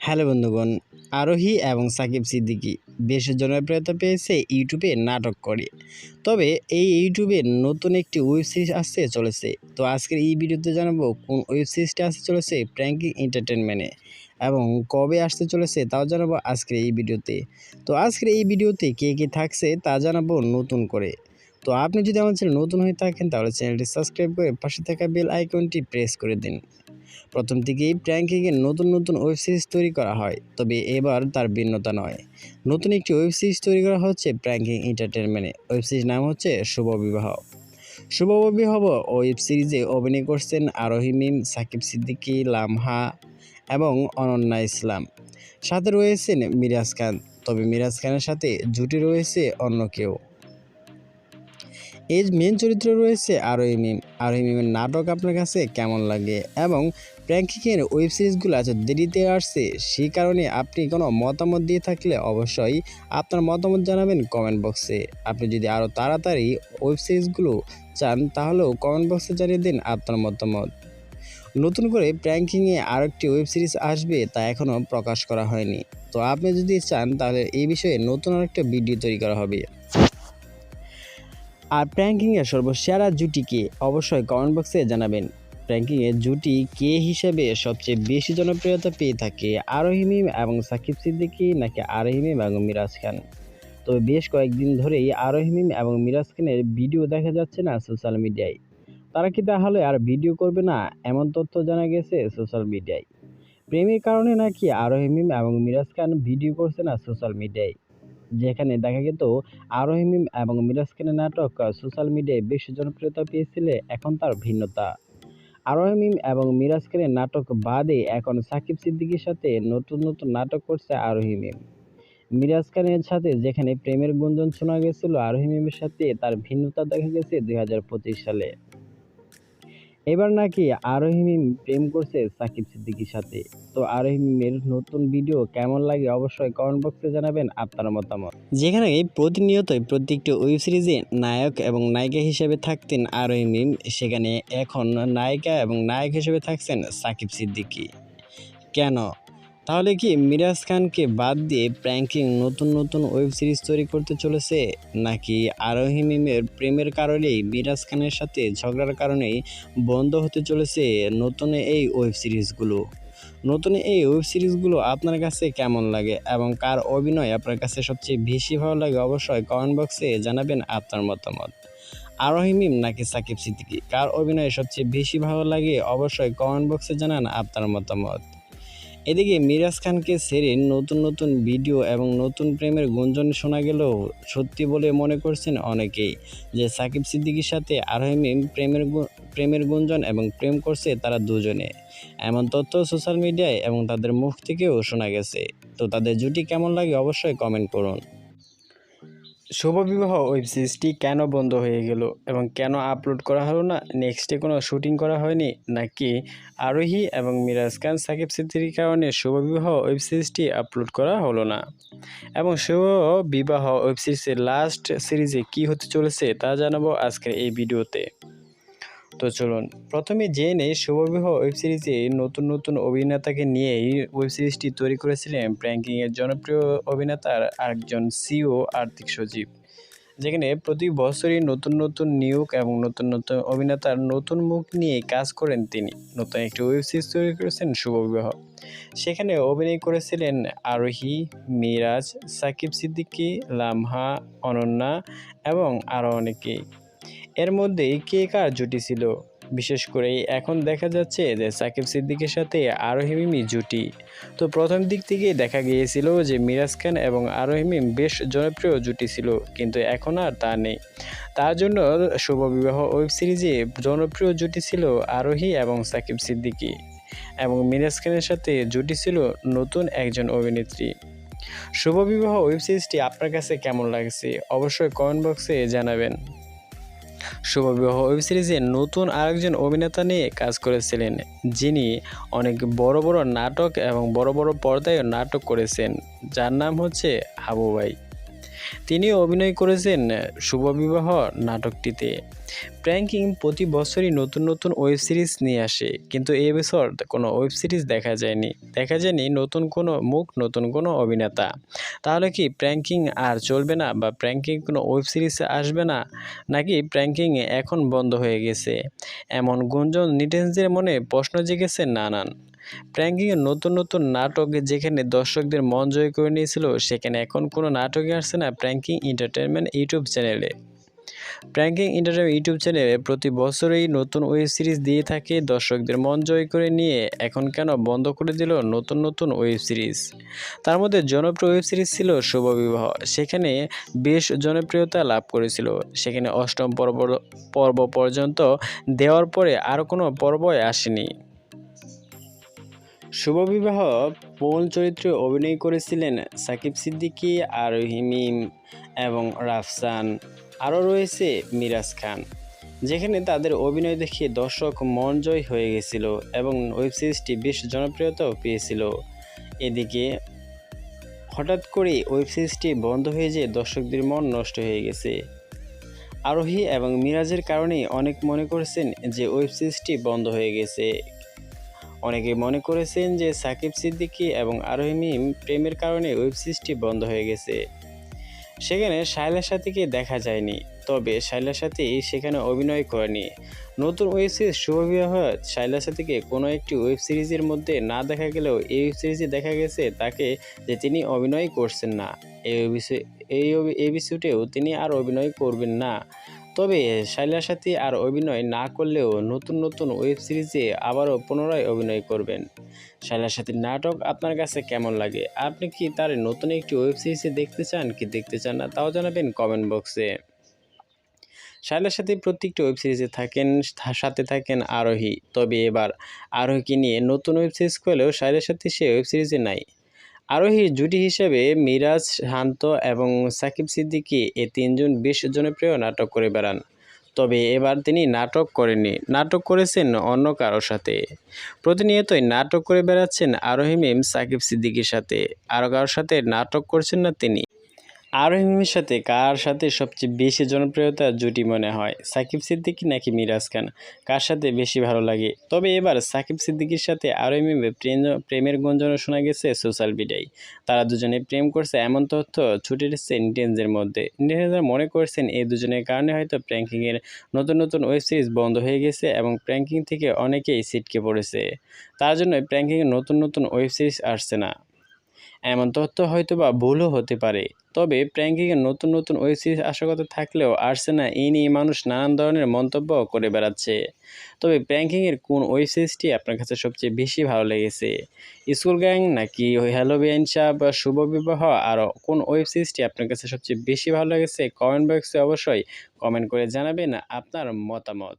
Hello বন্ধুগণ, আরোহী এবং সাকিব সিদ্দিকী বেশ জনপ্রিয়তা পেয়েছে ইউটিউবে নাটক করে। তবে এই ইউটিউবে নতুন একটি ওয়েব সিরিজ আসতে চলেছে। তো আজকের এই ভিডিওতে জানাব কোন ওয়েব সিরিজটা আসতে চলেছে প্র্যাঙ্কিং এন্টারটেনমেন্টে এবং কবে আসতে চলেছে তাও জানাব আজকের এই ভিডিওতে। তো আজকের এই ভিডিওতে কে কে থাকছে তা জানাব নতুন করে। তো আপনি যদি আমার চ্যানেল নতুন হয়ে থাকেন তাহলে চ্যানেলটি সাবস্ক্রাইব করে পাশে থাকা বেল আইকনটি প্রেস করে দিন। প্রথম থেকেই প্র্যাঙ্কিংয়ে নতুন নতুন ওয়েব সিরিজ তৈরি করা হয়, তবে এবার তার ভিন্নতা নয়। নতুন একটি ওয়েব সিরিজ তৈরি করা হচ্ছে প্র্যাঙ্কিং এন্টারটেনমেন্টে ওয়েব সিরিজ নাম হচ্ছে শুভ বিবাহ। শুভ বিবাহ ওয়েব সিরিজে অভিনয় করছেন আরোহী মিম, সাকিব সিদ্দিকী, লামহা এবং অনন্যা ইসলাম। সাথে রয়েছেন মিরাজ খান, তবে মিরাজ খানের সাথে জুটি রয়েছে অন্য কেউ। এই মেন চরিত্রে রয়েছে আরোহী মিম আরোহী মিমের নাটক আপনার কাছে কেমন লাগে? এবং প্র্যাঙ্কিংয়ের ওয়েব সিরিজগুলো আজ দেরিতে আসছে, সেই কারণে আপনি কোনো মতামত দিয়ে থাকলে অবশ্যই আপনার মতামত জানাবেন কমেন্ট বক্সে আপনি যদি আরও তাড়াতাড়ি ওয়েব সিরিজগুলো চান, তাহলেও কমেন্ট বক্সে জানিয়ে দিন আপনার মতামত। নতুন করে প্র্যাঙ্কিংয়ে আরেকটি ওয়েব সিরিজ আসবে তা এখনও প্রকাশ করা হয়নি। তো আপনি যদি চান, তাহলে এই বিষয়ে নতুন আরেকটা ভিডিও তৈরি করা হবে। আর প্র্যাঙ্কিংয়ের সর্বসেরা জুটিকে অবশ্যই কমেন্ট বক্সে জানাবেন। র্যাঙ্কিংয়ে জুটি কে হিসেবে সবচেয়ে বেশি জনপ্রিয়তা পেয়ে থাকে আরোহিমিম এবং সাকিব সিদ্দিকী নাকি আরোহী মিম এবং মিরাজ খান? তো বেশ কয়েকদিন ধরেই আরোহিমিম এবং মিরাজ খানের ভিডিও দেখা যাচ্ছে না সোশ্যাল মিডিয়ায়। তারা কি তাহলে আর ভিডিও করবে না? এমন তথ্য জানা গেছে সোশ্যাল মিডিয়ায়। প্রেমের কারণে নাকি আরোহী মিম এবং মিরাজ খান ভিডিও করছে না সোশ্যাল মিডিয়ায়? যেখানে দেখা গেত আরোহী এবং মিরাজখানের নাটক সোশ্যাল মিডিয়ায় বেশ জনপ্রিয়তা পেয়েছিল এখন তার ভিন্নতা। আরোহী এবং মিরাজ খানের নাটক বাদে এখন সাকিব সিদ্দিকীর সাথে নতুন নতুন নাটক করছে আরোহী মিরাজ খানের সাথে যেখানে প্রেমের গুঞ্জন শোনা গেছিল আরোহী মিমের সাথে তার ভিন্নতা দেখা গেছে দুই হাজার পঁচিশ সালে। এবার নাকি আরোহিমিম প্রেম করছে সাকিব সিদ্দিকির সাথে। তো আরোহিমিমের নতুন ভিডিও কেমন লাগে অবশ্যই কমেন্ট বক্সে জানাবেন আপনার মতামত। যেখানে প্রতিনিয়তই প্রত্যেকটি ওয়েব সিরিজে নায়ক এবং নায়িকা হিসেবে থাকতেন আরোহিমিম, সেখানে এখন নায়িকা এবং নায়ক হিসেবে থাকছেন সাকিব সিদ্দিকি। কেন? তাহলে কি মিরাজ খানকে বাদ দিয়ে প্র্যাঙ্কিং নতুন নতুন ওয়েব সিরিজ তৈরি করতে চলেছে? নাকি আরোহী মিমের প্রেমের কারণেই মিরাজ খানের সাথে ঝগড়ার কারণেই বন্ধ হতে চলেছে নতুন এই ওয়েব সিরিজগুলো? নতুন এই ওয়েব সিরিজগুলো আপনার কাছে কেমন লাগে এবং কার অভিনয় আপনার কাছে সবচেয়ে বেশি ভালো লাগে অবশ্যই কমেন্ট বক্সে জানাবেন আপনার মতামত। আরোহী মিম নাকি সাকিব সিদ্দিকি? কার অভিনয় সবচেয়ে বেশি ভালো লাগে অবশ্যই কমেন্ট বক্সে জানান আপনার মতামত। এদিকে মিরাজ খানকে ছেড়ে নতুন নতুন ভিডিও এবং নতুন প্রেমের গুঞ্জন শোনা গেলেও সত্যি বলে মনে করছেন অনেকেই যে সাকিব সিদ্দিকির সাথে আরোহী মিম প্রেমের প্রেমের গুঞ্জন এবং প্রেম করছে তারা দুজনে। এমন তথ্য সোশ্যাল মিডিয়ায় এবং তাদের মুখ থেকেও শোনা গেছে। তো তাদের জুটি কেমন লাগে অবশ্যই কমেন্ট করুন। শুভবিবাহ ওয়েব সিরিজটি কেন বন্ধ হয়ে গেল এবং কেন আপলোড করা হলো না? নেক্সটে কোনো শুটিং করা হয়নি? নাকি আরোহী এবং মিরাজ খান, সাকিব সিদ্দির কারণে শুভবিবাহ ওয়েব সিরিজটি আপলোড করা হলো না? এবং শুভ বিবাহ ওয়েব সিরিজের লাস্ট সিরিজে কি হতে চলেছে তা জানাব আজকের এই ভিডিওতে। তো চলুন, প্রথমে জেনে শুভবিবাহ ওয়েব সিরিজে নতুন নতুন অভিনেতাকে নিয়েই ওয়েব সিরিজটি তৈরি করেছিলেন প্র্যাঙ্কিংয়ের জনপ্রিয় অভিনেতার আরেকজন সিও আর্থিক সচিব। যেখানে প্রতি বছরই নতুন নতুন নিয়োগ এবং নতুন নতুন অভিনেতার নতুন মুখ নিয়ে কাজ করেন তিনি। নতুন একটি ওয়েব সিরিজ তৈরি করেছেন শুভবিবাহ সেখানে অভিনয় করেছিলেন আরোহী, মিরাজ, সাকিব সিদ্দিকী, লামহা, অনন্যা এবং আরও অনেকেই। এর মধ্যে কে কার জুটি ছিল? বিশেষ করে এখন দেখা যাচ্ছে যে সাকিব সিদ্দিকের সাথে আরোহী মিমি জুটি। তো প্রথম দিক থেকে দেখা গিয়েছিল যে মিরাজ খান এবং আরোহী মিম বেশ জনপ্রিয় জুটি ছিল, কিন্তু এখন আর তা নেই। তার জন্য শুভবিবাহ ওয়েব সিরিজে জনপ্রিয় জুটি ছিল আরোহী এবং সাকিব সিদ্দিকী এবং মিরাজ খানের সাথে জুটি ছিল নতুন একজন অভিনেত্রী। শুভবিবাহ ওয়েব সিরিজটি আপনার কাছে কেমন লাগছে? অবশ্যই কমেন্ট বক্সে জানাবেন। শুভবিবাহ ওয়েব সিরিজে নতুন আরেকজন অভিনেতা নিয়ে কাজ করেছিলেন, যিনি অনেক বড় বড় নাটক এবং বড় বড় পর্দায় নাটক করেছেন, যার নাম হচ্ছে হাবু তিনিও অভিনয় করেছেন শুভবিবাহ নাটকটিতে। প্র্যাঙ্কিং প্রতি বছরই নতুন নতুন ওয়েব সিরিজ নিয়ে আসে, কিন্তু এই বছর কোনো ওয়েব সিরিজ দেখা যায়নি। দেখা যায়নি নতুন কোনো মুখ, নতুন কোনো অভিনেতা। তাহলে কি প্র্যাঙ্কিং আর চলবে না বা প্র্যাঙ্কিং কোনো ওয়েব সিরিজ আসবে না, নাকি প্র্যাঙ্কিং এখন বন্ধ হয়ে গেছে? এমন গুঞ্জন নিটেন্সদের মনে প্রশ্ন জেগেছে নানান। প্র্যাঙ্কিংয়ের নতুন নতুন নাটক যেখানে দর্শকদের মন জয় করে নিয়েছিল, সেখানে এখন কোনো নাটকই আসছে না প্র্যাঙ্কিং এন্টারটেনমেন্ট ইউটিউব চ্যানেলে। প্র্যাঙ্কিং এন্টারটেনমেন্ট ইউটিউব চ্যানেলে প্রতি বছরই নতুন ওয়েব সিরিজ দিয়ে থাকে দর্শকদের মন জয় করে নিয়ে, এখন কেন বন্ধ করে দিল নতুন নতুন ওয়েব সিরিজ? তার মধ্যে জনপ্রিয় ওয়েব সিরিজ ছিল শুভবিবাহ সেখানে বেশ জনপ্রিয়তা লাভ করেছিল। সেখানে অষ্টম পর্ব পর্ব পর্যন্ত দেওয়ার পরে আর কোনো পর্বই আসেনি। শুভবিবাহ, মূল চরিত্রে অভিনয় করেছিলেন সাকিব সিদ্দিকী আরোহী মিম এবং রাফসান। আরও রয়েছে মিরাজ খান, যেখানে তাদের অভিনয় দেখে দর্শক মন জয় হয়ে গেছিল এবং ওয়েব সিরিজটি বেশ জনপ্রিয়তাও পেয়েছিল। এদিকে হঠাৎ করে ওয়েব সিরিজটি বন্ধ হয়ে যেয়ে দর্শকদের মন নষ্ট হয়ে গেছে। আরোহী এবং মিরাজের কারণে অনেক মনে করেছেন যে ওয়েব সিরিজটি বন্ধ হয়ে গেছে। অনেকে মনে করেছেন যে সাকিব সিদ্দিকী এবং আরোহী মিম প্রেমের কারণে ওয়েব সিরিজটি বন্ধ হয়ে গেছে। সেখানে শাইলার সাথীকে দেখা যায়নি, তবে শাইলার সাথী সেখানে অভিনয় করেনি। নতুন ওয়েব সিরিজ শুভবিবাহ শাইলার সাথীকে কোনো একটি ওয়েব সিরিজের মধ্যে না দেখা গেলেও এই ওয়েব সিরিজে দেখা গেছে তাকে যে তিনি অভিনয় করছেন না। এই এই বিষয়টিও তিনি আর অভিনয় করবেন না। তবে শাইলার সাথী আর অভিনয় না করলেও নতুন নতুন ওয়েব সিরিজে আবারও পুনরায় অভিনয় করবেন। শাইলার সাথীর নাটক আপনার কাছে কেমন লাগে? আপনি কি তার নতুন একটি ওয়েব সিরিজে দেখতে চান, কি দেখতে চান না, তাও জানাবেন কমেন্ট বক্সে। শাইলার সাথে প্রত্যেকটি ওয়েব সিরিজে থাকেন সাথে থাকেন আরোহী। তবে এবার আরোহীকে নিয়ে নতুন ওয়েব সিরিজ করলেও শাইলার সাথে সে ওয়েব সিরিজে নাই। আরোহীর জুটি হিসেবে মিরাজ, শান্ত এবং সাকিব সিদ্দিকী এ তিনজন বেশ জনপ্রিয় নাটক করে বেড়ান। তবে এবার তিনি নাটক করেননি, নাটক করেছেন অন্য কারোর সাথে। প্রতিনিয়তই নাটক করে বেড়াচ্ছেন আরোহী মিম সাকিব সিদ্দিকীর সাথে। আরও কারোর সাথে নাটক করছেন না তিনি। আরোহী মিমের সাথে কার সাথে সবচেয়ে বেশি জনপ্রিয়তা জুটি মনে হয়, সাকিব সিদ্দিকী নাকি মিরাজ খান? কার সাথে বেশি ভালো লাগে? তবে এবার সাকিব সিদ্দিকীর সাথে আরোহী মিমের প্রেম প্রেমের গুঞ্জনও শোনা গেছে সোশ্যাল মিডিয়ায়। তারা দুজনে প্রেম করছে এমন তথ্য ছুটে এসেছে নেটিজেনদের মধ্যে। নেটিজেনরা মনে করছেন এই দুজনের কারণে হয়তো প্র্যাঙ্কিংয়ের নতুন নতুন ওয়েব সিরিজ বন্ধ হয়ে গেছে এবং প্র্যাঙ্কিং থেকে অনেকেই ছিটকে পড়েছে। তার জন্য প্র্যাঙ্কিংয়ের নতুন নতুন ওয়েব সিরিজ আসছে না। এমন তথ্য হয়তো বা ভুলও হতে পারে। তবে প্র্যাঙ্কিংয়ের নতুন নতুন ওয়েব সিরিজ আসার কথা থাকলেও আসছে না এই নিয়ে মানুষ নানান ধরনের মন্তব্য করে বেড়াচ্ছে। তবে প্র্যাঙ্কিংয়ের কোন ওয়েব সিরিজটি আপনার কাছে সবচেয়ে বেশি ভালো লেগেছে? স্কুল গ্যাং নাকি হ্যালো বিয়ানসা বা শুভ বিবাহ? আরও কোন ওয়েব সিরিজটি আপনার কাছে সবচেয়ে বেশি ভালো লেগেছে? কমেন্ট বক্সে অবশ্যই কমেন্ট করে জানাবেন আপনার মতামত।